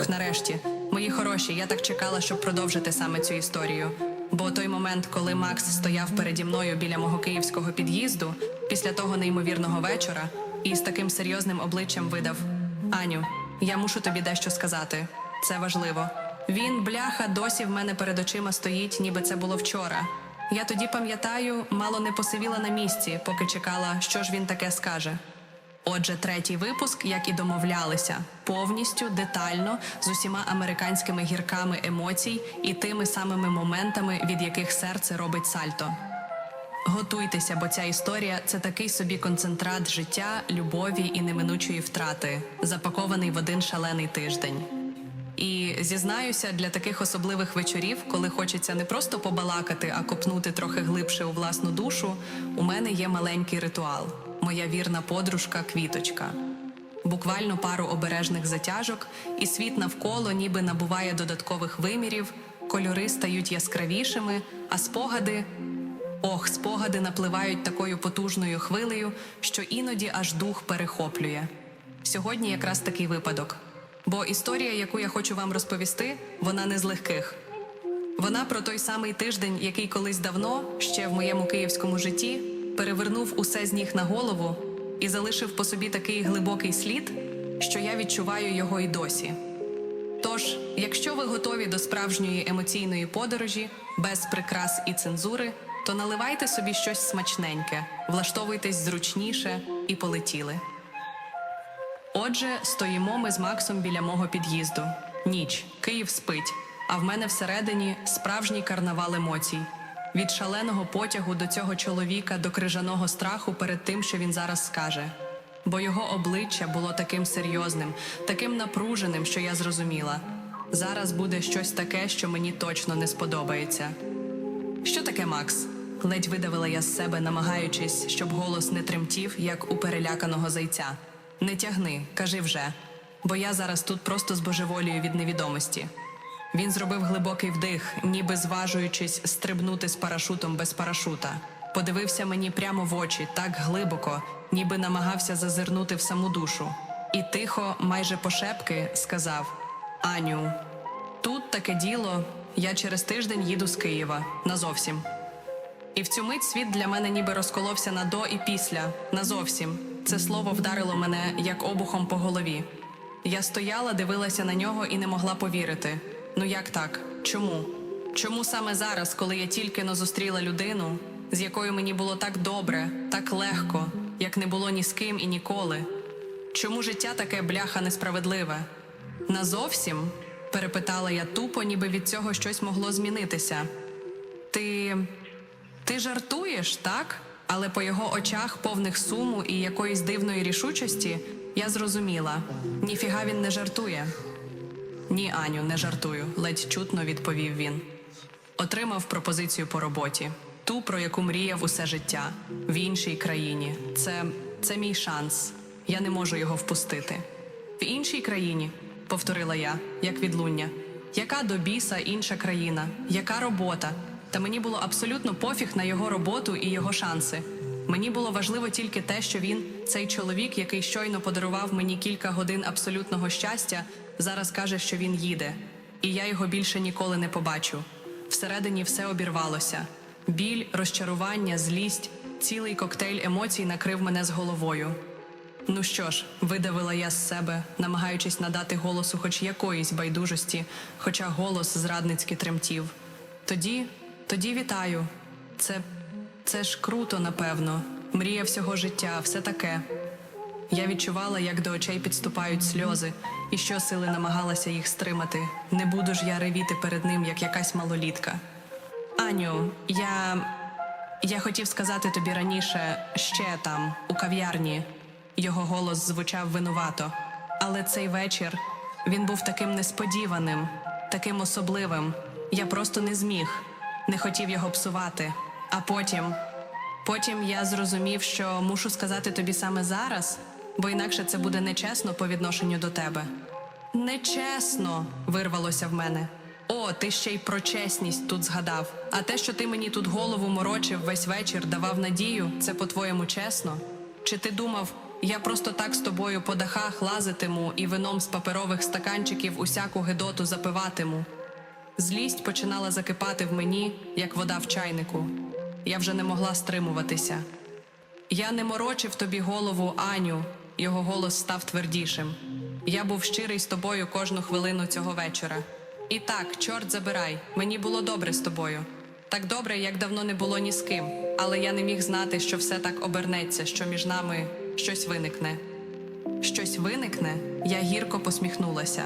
Ох, нарешті. Мої хороші, я так чекала, щоб продовжити саме цю історію. Бо той момент, коли Макс стояв переді мною біля мого київського під'їзду, після того неймовірного вечора, і з таким серйозним обличчям видав: Аню, я мушу тобі дещо сказати. Це важливо. Він, бляха, досі в мене перед очима стоїть, ніби це було вчора. Я тоді пам'ятаю, мало не посивіла на місці, поки чекала, що ж він таке скаже. Отже, третій випуск, як і домовлялися, повністю детально з усіма американськими гірками емоцій і тими самими моментами, від яких серце робить сальто. Готуйтеся, бо ця історія це такий собі концентрат життя, любові і неминучої втрати, запакований в один шалений тиждень. І зізнаюся, для таких особливих вечорів, коли хочеться не просто побалакати, а копнути трохи глибше у власну душу, у мене є маленький ритуал моя вірна подружка квіточка. Буквально пару обережних затяжок, і світ навколо ніби набуває додаткових вимірів, кольори стають яскравішими, а спогади. Ох, спогади напливають такою потужною хвилею, що іноді аж дух перехоплює. Сьогодні якраз такий випадок. Бо історія, яку я хочу вам розповісти, вона не з легких. Вона про той самий тиждень, який колись давно, ще в моєму київському житті, перевернув усе з ніг на голову і залишив по собі такий глибокий слід, що я відчуваю його й досі. Тож, якщо ви готові до справжньої емоційної подорожі, без прикрас і цензури, то наливайте собі щось смачненьке, влаштовуйтесь зручніше і полетіли. Отже, стоїмо ми з Максом біля мого під'їзду. Ніч, Київ спить, а в мене всередині справжній карнавал емоцій. Від шаленого потягу до цього чоловіка до крижаного страху перед тим, що він зараз скаже. Бо його обличчя було таким серйозним, таким напруженим, що я зрозуміла. Зараз буде щось таке, що мені точно не сподобається. Що таке, Макс? ледь видавила я з себе, намагаючись, щоб голос не тремтів, як у переляканого зайця. Не тягни, кажи вже, бо я зараз тут просто збожеволію від невідомості. Він зробив глибокий вдих, ніби зважуючись стрибнути з парашутом без парашута. Подивився мені прямо в очі так глибоко, ніби намагався зазирнути в саму душу. І тихо, майже пошепки, сказав: Аню, тут таке діло. Я через тиждень їду з Києва назовсім. І в цю мить світ для мене ніби розколовся на до і після, назовсім. Це слово вдарило мене як обухом по голові. Я стояла, дивилася на нього і не могла повірити. Ну як так? Чому? Чому саме зараз, коли я тільки но зустріла людину, з якою мені було так добре, так легко, як не було ні з ким і ніколи? Чому життя таке бляха несправедливе? Назовсім? перепитала я тупо, ніби від цього щось могло змінитися. Ти. Ти жартуєш, так? Але по його очах, повних суму і якоїсь дивної рішучості, я зрозуміла: ніфіга він не жартує. Ні, Аню, не жартую, ледь чутно відповів він. Отримав пропозицію по роботі, ту, про яку мріяв усе життя, в іншій країні. Це, це мій шанс. Я не можу його впустити. В іншій країні, повторила я, як відлуння. Яка до біса інша країна? Яка робота? Та мені було абсолютно пофіг на його роботу і його шанси. Мені було важливо тільки те, що він, цей чоловік, який щойно подарував мені кілька годин абсолютного щастя, зараз каже, що він їде, і я його більше ніколи не побачу. Всередині все обірвалося. Біль, розчарування, злість, цілий коктейль емоцій накрив мене з головою. Ну що ж, видавила я з себе, намагаючись надати голосу хоч якоїсь байдужості, хоча голос зрадницьки тремтів. Тоді, тоді вітаю. Це, це ж круто, напевно. Мрія всього життя, все таке. Я відчувала, як до очей підступають сльози, і щосили намагалася їх стримати. Не буду ж я ревіти перед ним, як якась малолітка. Аню, я. Я хотів сказати тобі раніше ще там, у кав'ярні. Його голос звучав винувато. Але цей вечір він був таким несподіваним, таким особливим. Я просто не зміг, не хотів його псувати. А потім, потім я зрозумів, що мушу сказати тобі саме зараз, бо інакше це буде нечесно по відношенню до тебе. Нечесно, вирвалося в мене. О, ти ще й про чесність тут згадав. А те, що ти мені тут голову морочив весь вечір, давав надію, це по-твоєму чесно? Чи ти думав, Я просто так з тобою по дахах лазитиму і вином з паперових стаканчиків усяку гидоту запиватиму. Злість починала закипати в мені, як вода в чайнику. Я вже не могла стримуватися. Я не морочив тобі голову, Аню. Його голос став твердішим. Я був щирий з тобою кожну хвилину цього вечора. І так, чорт забирай, мені було добре з тобою. Так добре, як давно не було ні з ким. Але я не міг знати, що все так обернеться, що між нами щось виникне. Щось виникне, я гірко посміхнулася.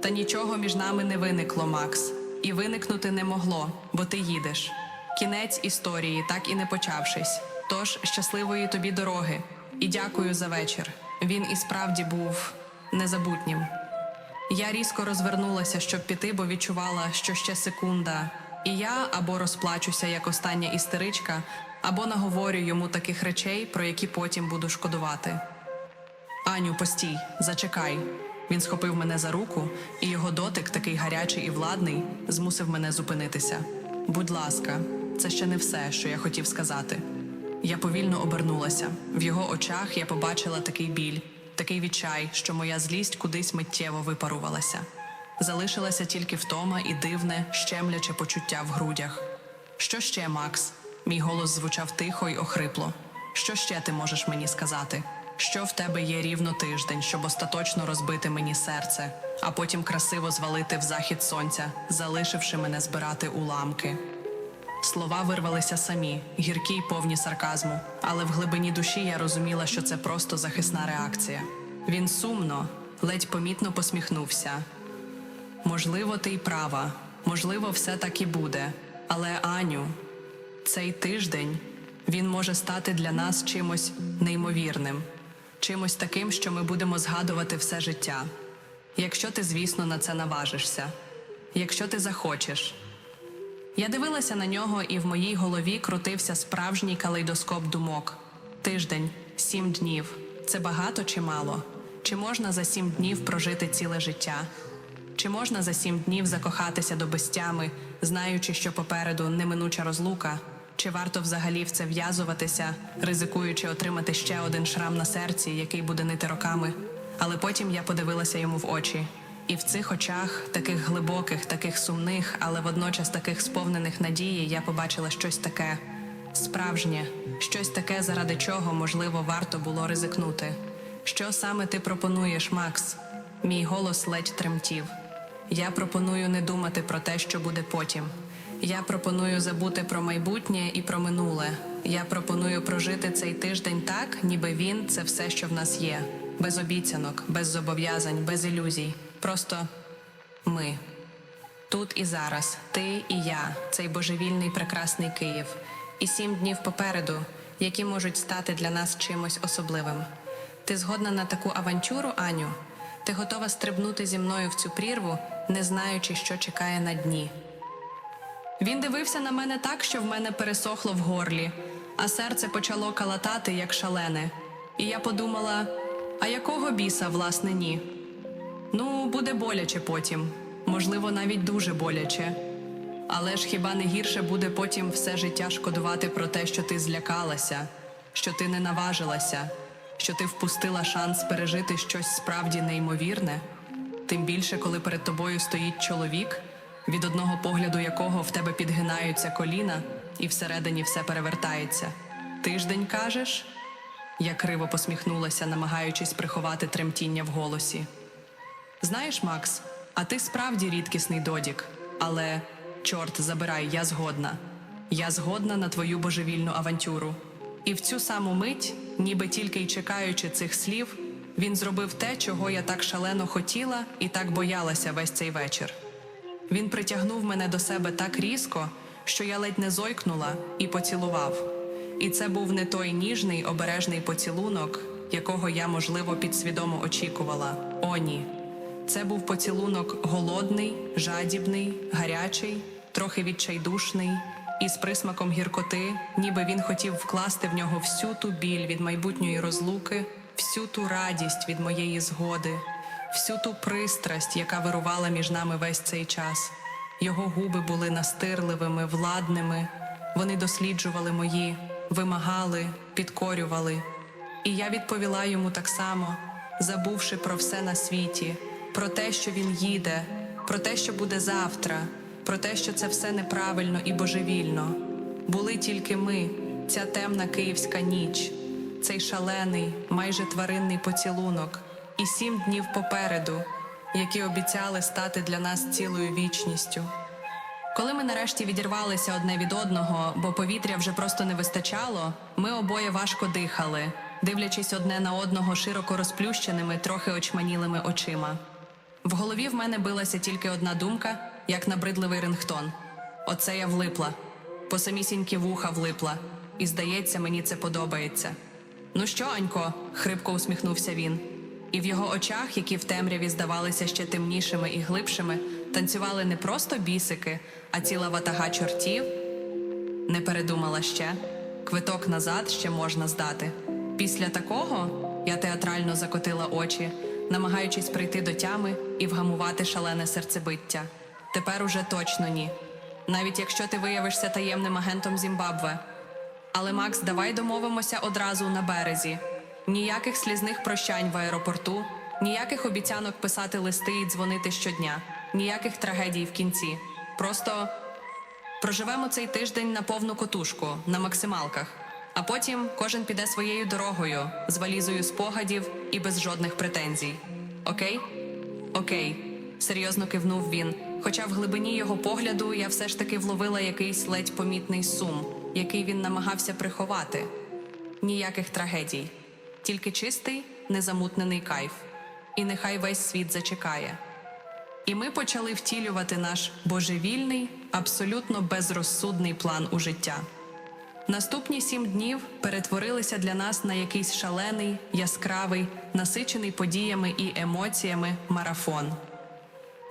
Та нічого між нами не виникло, Макс. І виникнути не могло, бо ти їдеш. Кінець історії, так і не почавшись. Тож щасливої тобі дороги. І дякую за вечір. Він і справді був незабутнім. Я різко розвернулася, щоб піти, бо відчувала, що ще секунда, і я або розплачуся як остання істеричка, або наговорю йому таких речей, про які потім буду шкодувати. Аню, постій, зачекай. Він схопив мене за руку, і його дотик, такий гарячий і владний, змусив мене зупинитися. Будь ласка, це ще не все, що я хотів сказати. Я повільно обернулася. В його очах я побачила такий біль, такий відчай, що моя злість кудись миттєво випарувалася. Залишилася тільки втома і дивне, щемляче почуття в грудях. Що ще, Макс? Мій голос звучав тихо й охрипло. Що ще ти можеш мені сказати? Що в тебе є рівно тиждень, щоб остаточно розбити мені серце, а потім красиво звалити в захід сонця, залишивши мене збирати уламки. Слова вирвалися самі, гіркі й повні сарказму, але в глибині душі я розуміла, що це просто захисна реакція. Він сумно, ледь помітно посміхнувся. Можливо, ти й права, можливо, все так і буде. Але Аню, цей тиждень він може стати для нас чимось неймовірним, чимось таким, що ми будемо згадувати все життя. Якщо ти, звісно, на це наважишся, якщо ти захочеш. Я дивилася на нього, і в моїй голові крутився справжній калейдоскоп думок. Тиждень, сім днів. Це багато чи мало? Чи можна за сім днів прожити ціле життя? Чи можна за сім днів закохатися до безтями, знаючи, що попереду неминуча розлука? Чи варто взагалі в це в'язуватися, ризикуючи отримати ще один шрам на серці, який буде нити роками? Але потім я подивилася йому в очі. І в цих очах, таких глибоких, таких сумних, але водночас таких сповнених надії, я побачила щось таке справжнє, щось таке, заради чого, можливо, варто було ризикнути. Що саме ти пропонуєш, Макс? Мій голос ледь тремтів. Я пропоную не думати про те, що буде потім. Я пропоную забути про майбутнє і про минуле. Я пропоную прожити цей тиждень так, ніби він це все, що в нас є, без обіцянок, без зобов'язань, без ілюзій. Просто ми. Тут і зараз, ти і я, цей божевільний прекрасний Київ, і сім днів попереду, які можуть стати для нас чимось особливим. Ти згодна на таку авантюру, Аню? Ти готова стрибнути зі мною в цю прірву, не знаючи, що чекає на дні. Він дивився на мене так, що в мене пересохло в горлі, а серце почало калатати, як шалене. І я подумала: а якого біса, власне, ні? Ну, буде боляче потім, можливо, навіть дуже боляче. Але ж хіба не гірше буде потім все життя шкодувати про те, що ти злякалася, що ти не наважилася, що ти впустила шанс пережити щось справді неймовірне? Тим більше, коли перед тобою стоїть чоловік, від одного погляду якого в тебе підгинаються коліна, і всередині все перевертається. Тиждень кажеш? Я криво посміхнулася, намагаючись приховати тремтіння в голосі. Знаєш, Макс, а ти справді рідкісний додік. Але, чорт, забирай, я згодна. Я згодна на твою божевільну авантюру. І в цю саму мить, ніби тільки й чекаючи цих слів, він зробив те, чого я так шалено хотіла і так боялася весь цей вечір. Він притягнув мене до себе так різко, що я ледь не зойкнула і поцілував. І це був не той ніжний обережний поцілунок, якого я, можливо, підсвідомо очікувала. О, ні. Це був поцілунок голодний, жадібний, гарячий, трохи відчайдушний, і з присмаком гіркоти, ніби він хотів вкласти в нього всю ту біль від майбутньої розлуки, всю ту радість від моєї згоди, всю ту пристрасть, яка вирувала між нами весь цей час. Його губи були настирливими, владними. Вони досліджували мої, вимагали, підкорювали. І я відповіла йому так само, забувши про все на світі, про те, що він їде, про те, що буде завтра, про те, що це все неправильно і божевільно. Були тільки ми, ця темна київська ніч, цей шалений, майже тваринний поцілунок, і сім днів попереду, які обіцяли стати для нас цілою вічністю. Коли ми нарешті відірвалися одне від одного, бо повітря вже просто не вистачало, ми обоє важко дихали, дивлячись одне на одного широко розплющеними, трохи очманілими очима. В голові в мене билася тільки одна думка, як набридливий рингтон. Оце я влипла, по самісінькі вуха влипла, і здається, мені це подобається. Ну що, Анько? хрипко усміхнувся він. І в його очах, які в темряві здавалися ще темнішими і глибшими, танцювали не просто бісики, а ціла ватага чортів. Не передумала ще. Квиток назад ще можна здати. Після такого я театрально закотила очі, намагаючись прийти до тями і вгамувати шалене серцебиття. Тепер уже точно ні. Навіть якщо ти виявишся таємним агентом Зімбабве. Але Макс, давай домовимося одразу на березі. Ніяких слізних прощань в аеропорту, ніяких обіцянок писати листи і дзвонити щодня, ніяких трагедій в кінці. Просто проживемо цей тиждень на повну котушку, на максималках, а потім кожен піде своєю дорогою з валізою спогадів і без жодних претензій. Окей? Окей, серйозно кивнув він. Хоча в глибині його погляду я все ж таки вловила якийсь ледь помітний сум, який він намагався приховати. Ніяких трагедій, тільки чистий, незамутнений кайф. І нехай весь світ зачекає. І ми почали втілювати наш божевільний, абсолютно безрозсудний план у життя. Наступні сім днів перетворилися для нас на якийсь шалений, яскравий, насичений подіями і емоціями марафон.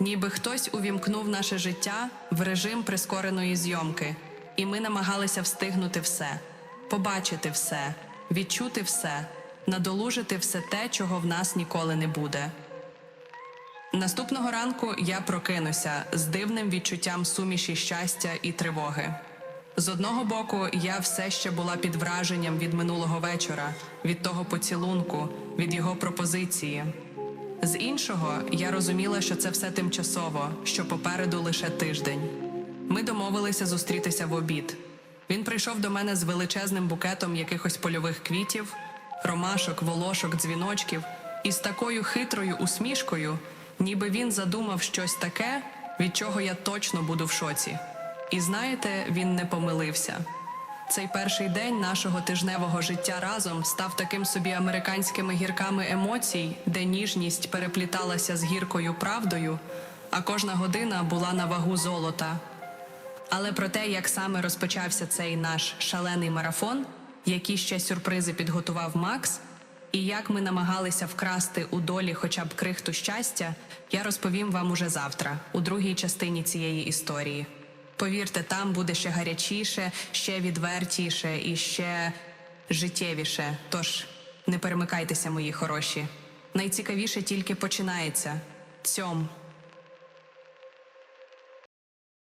Ніби хтось увімкнув наше життя в режим прискореної зйомки, і ми намагалися встигнути все, побачити все, відчути все, надолужити все те, чого в нас ніколи не буде. Наступного ранку я прокинуся з дивним відчуттям суміші щастя і тривоги. З одного боку, я все ще була під враженням від минулого вечора, від того поцілунку, від його пропозиції. З іншого, я розуміла, що це все тимчасово, що попереду лише тиждень. Ми домовилися зустрітися в обід. Він прийшов до мене з величезним букетом якихось польових квітів, ромашок, волошок, дзвіночків, і з такою хитрою усмішкою, ніби він задумав щось таке, від чого я точно буду в шоці. І знаєте, він не помилився. Цей перший день нашого тижневого життя разом став таким собі американськими гірками емоцій, де ніжність перепліталася з гіркою правдою, а кожна година була на вагу золота. Але про те, як саме розпочався цей наш шалений марафон, які ще сюрпризи підготував Макс, і як ми намагалися вкрасти у долі хоча б крихту щастя, я розповім вам уже завтра, у другій частині цієї історії. Повірте, там буде ще гарячіше, ще відвертіше і ще життєвіше. Тож не перемикайтеся, мої хороші. Найцікавіше тільки починається. Цьом.